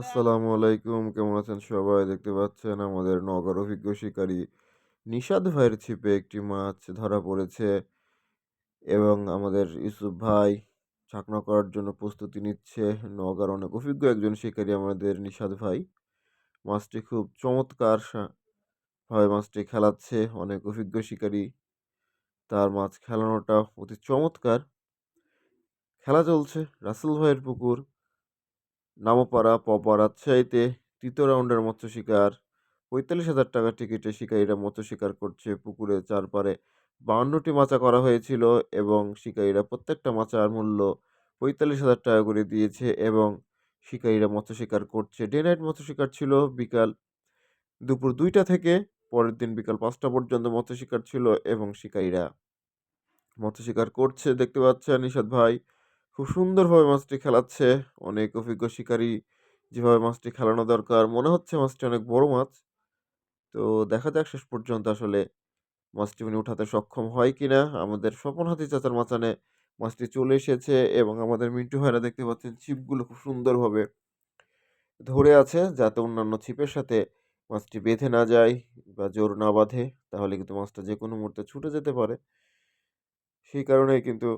আসসালামু আলাইকুম, কেমন আছেন সবাই? দেখতে পাচ্ছেন আমাদের নগর অভিজ্ঞ শিকারী নিষাদ ভাইয়ের ছিপে একটি মাছ ধরা পড়েছে এবং আমাদের ইউসুফ ভাই ছাকনা করার জন্য প্রস্তুতি নিচ্ছে। নগার অনেক অভিজ্ঞ একজন শিকারী আমাদের নিষাদ ভাই। মাছটি খুব চমৎকার ভাবে মাছটি খেলাচ্ছে, অনেক অভিজ্ঞ শিকারী। তার মাছ খেলানোটা অতি চমৎকার। খেলা চলছে রাসেল ভাইয়ের পুকুর। নামপাড়া পপা রাজশাহীতে তৃতীয় রাউন্ডের মৎস্য শিকার। পঁয়তাল্লিশ হাজার টাকা টিকিটে শিকারীরা মৎস্য শিকার করছে পুকুরে চারপারে বাউন্নটি মাচা করা হয়েছিল এবং শিকারীরা প্রত্যেকটা মাচার মূল্য পঁয়তাল্লিশ হাজার টাকা করে দিয়েছে এবং শিকারীরা মৎস্য শিকার করছে। ডে নাইট মৎস্য শিকার ছিল বিকাল দুপুর দুইটা থেকে পরের দিন বিকাল পাঁচটা পর্যন্ত মৎস্য শিকার ছিল এবং শিকারীরা মৎস্য শিকার করছে। দেখতে পাচ্ছেন নিষাদ ভাই খুব সুন্দরভাবে মাছটি খেলাচ্ছে। অনেক অভিজ্ঞ শিকারী যেভাবে মাছটি খেলানো দরকার। মনে হচ্ছে মাছটি অনেক বড় মাছ। তো দেখা যাক শেষ পর্যন্ত আসলে মাছটি উনি উঠাতে সক্ষম হয় কিনা। আমাদের স্বপন হাতি চাচার মাচানে মাছটি চলে এসেছে এবং আমাদের মিন্টু ভাইরা দেখতে পাচ্ছেন ছিপগুলো খুব সুন্দরভাবে ধরে আছে যাতে অন্যান্য ছিপের সাথে মাছটি বেঁধে না যায় বা জোর না বাঁধে। তাহলে কিন্তু মাছটা যে কোনো মুহূর্তে ছুটে যেতে পারে। সেই কারণেই কিন্তু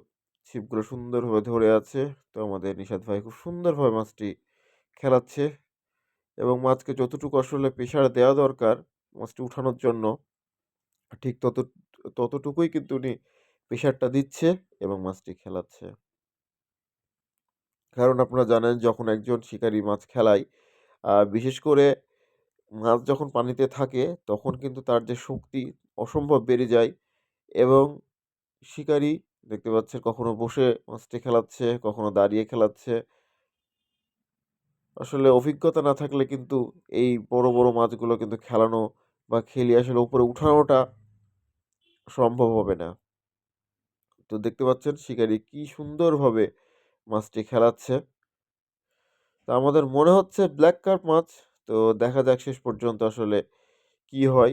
ছিপগুলো সুন্দরভাবে ধরে আছে। তো আমাদের নিষাদ ভাই খুব সুন্দরভাবে মাছটি খেলাচ্ছে এবং মাছকে যতটুকু আসলে প্রেশার দেওয়া দরকার মাছটি উঠানোর জন্য, ঠিক তত, ততটুকুই কিন্তু উনি প্রেশারটা দিচ্ছে এবং মাছটি খেলাচ্ছে। কারণ আপনারা জানেন যখন একজন শিকারী মাছ খেলায় বিশেষ করে মাছ যখন পানিতে থাকে তখন কিন্তু তার যে শক্তি অসম্ভব বেড়ে যায় এবং শিকারী দেখতে পাচ্ছেন কখনো বসে মাছটি খেলাচ্ছে, কখনো দাঁড়িয়ে খেলাচ্ছে। আসলে অভিজ্ঞতা না থাকলে কিন্তু এই বড় বড় মাছগুলো কিন্তু খেলানো বা খেলিয়ে আসলে উপরে উঠানোটা সম্ভব হবে না। তো দেখতে পাচ্ছেন শিকারী কি সুন্দরভাবে মাছটি খেলাচ্ছে। তো আমাদের মনে হচ্ছে ব্ল্যাক কার্প মাছ, তো দেখা যাক শেষ পর্যন্ত আসলে কি হয়।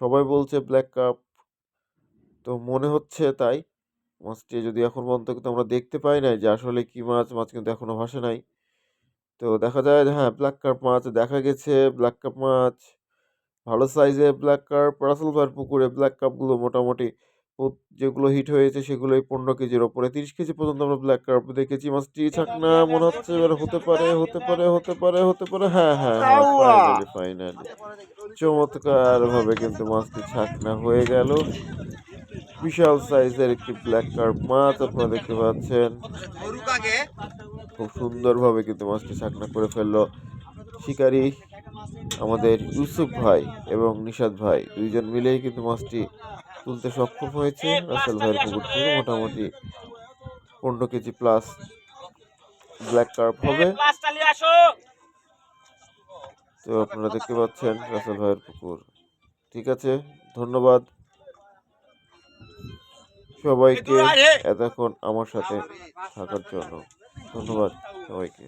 সবাই বলছে ব্ল্যাক কার্প, তো মনে হচ্ছে তাই। মাছটি যদি এখন পর্যন্ত কিন্তু আমরা দেখতে পাই নাই যে আসলে কি মাছ মাছ কিন্তু এখনও ভাসে নাই। তো দেখা যায় যে হ্যাঁ ব্ল্যাক কার্প মাছ দেখা গেছে ব্ল্যাক কার্প মাছ ভালো সাইজে ব্ল্যাক কার্প রাসেল ভাইয়ের পুকুরে ব্ল্যাক কার্পগুলো মোটামুটি যেগুলো হিট হয়েছে সেগুলোই পনেরো কেজির ওপরে তিরিশ কেজি পর্যন্ত আমরা ব্ল্যাক কার্প দেখেছি। মাছটি ছাকনা মনে হচ্ছে এবার হতে পারে হতে পারে হতে পারে হতে পারে হ্যাঁ হ্যাঁ হ্যাঁ ফাইনালি ফাইনালি চমৎকার ভাবে কিন্তু মাছটি ছাকনা হয়ে গেল। বিশাল সাইজের একটি ব্ল্যাক কার্প মাছ আপনারা দেখতে পাচ্ছেন। খুব সুন্দরভাবে কিন্তু মাছটি ছাকনা করে ফেলল। শিকারী আমাদের ইউসুফ ভাই এবং নিশাদ ভাই দুইজন মিলেই কিন্তু মাছটি তুলতে সক্ষম হয়েছে। রাসেল ভাইয়ের পুকুর থেকে মোটামুটি পনেরো কেজি প্লাস ব্ল্যাক কার্প হবে। তো আপনারা দেখতে পাচ্ছেন রাসেল ভাইয়ের পুকুর ঠিক আছে, ধন্যবাদ। সবাইকে এতক্ষণ আমার সাথে থাকার জন্য। ধন্যবাদ সবাইকে।